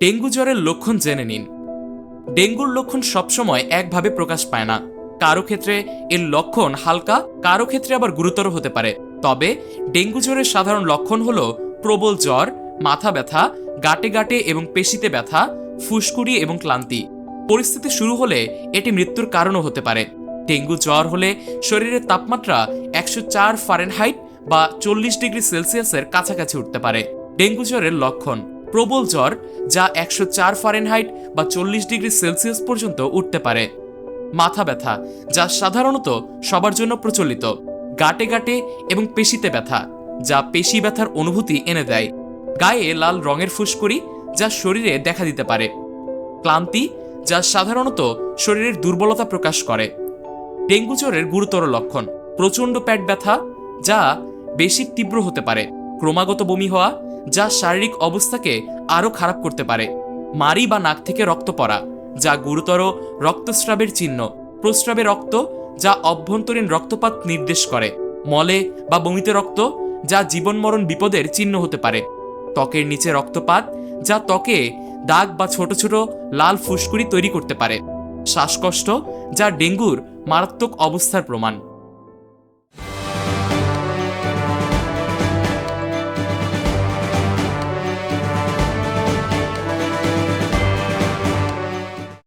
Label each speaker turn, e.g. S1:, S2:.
S1: Dengue জ্বরের লক্ষণ জেনে নিন। ডেঙ্গুর লক্ষণ সবসময় একভাবে প্রকাশ পায় না। কারও ক্ষেত্রে এর লক্ষণ হালকা, কারও ক্ষেত্রে আবার গুরুতর হতে পারে। তবে ডেঙ্গু জ্বরের সাধারণ লক্ষণ হলো প্রবল জ্বর, মাথা ব্যথা, গাটে গাটে এবং পেশিতে ব্যথা, ফুসকুড়ি এবং ক্লান্তি। পরিস্থিতি শুরু হলে এটি মৃত্যুর কারণও হতে পারে। ডেঙ্গু জ্বর হলে শরীরের তাপমাত্রা একশো চার ফারেনহাইট বা চল্লিশ ডিগ্রি সেলসিয়াসের কাছাকাছি উঠতে পারে। ডেঙ্গু জ্বরের লক্ষণ প্রবল জ্বর যা একশো চার ফারেনহাইট বা চল্লিশ ডিগ্রি সেলসিয়াস পর্যন্ত উঠতে পারে। মাথা ব্যথা, যা সাধারণত সবার জন্য প্রচলিত, গাটে গাটে এবং পেশিতে ব্যথা, যা পেশি ব্যথার অনুভূতি এনে দেয়। গায়ে লাল রঙের ফুসকুড়ি, যা শরীরে দেখা দিতে পারে। ক্লান্তি, যা সাধারণত শরীরের দুর্বলতা প্রকাশ করে। ডেঙ্গু জ্বরের গুরুতর লক্ষণ, প্রচণ্ড পেট ব্যথা, যা বেশি তীব্র হতে পারে। ক্রমাগত বমি হওয়া যা শারীরিক অবস্থাকে আরও খারাপ করতে পারে। মারি বা নাক থেকে রক্ত পড়া, যা গুরুতর রক্তস্রাবের চিহ্ন, প্রস্রাবে রক্ত যা অভ্যন্তরীণ রক্তপাত নির্দেশ করে, মলে বা বমিতে রক্ত যা জীবনমরণ বিপদের চিহ্ন হতে পারে। ত্বকের নিচে রক্তপাত, যা ত্বকে দাগ বা ছোট ছোট লাল ফুসকুড়ি তৈরি করতে পারে। শ্বাসকষ্ট, যা ডেঙ্গুর মারাত্মক অবস্থার প্রমাণ।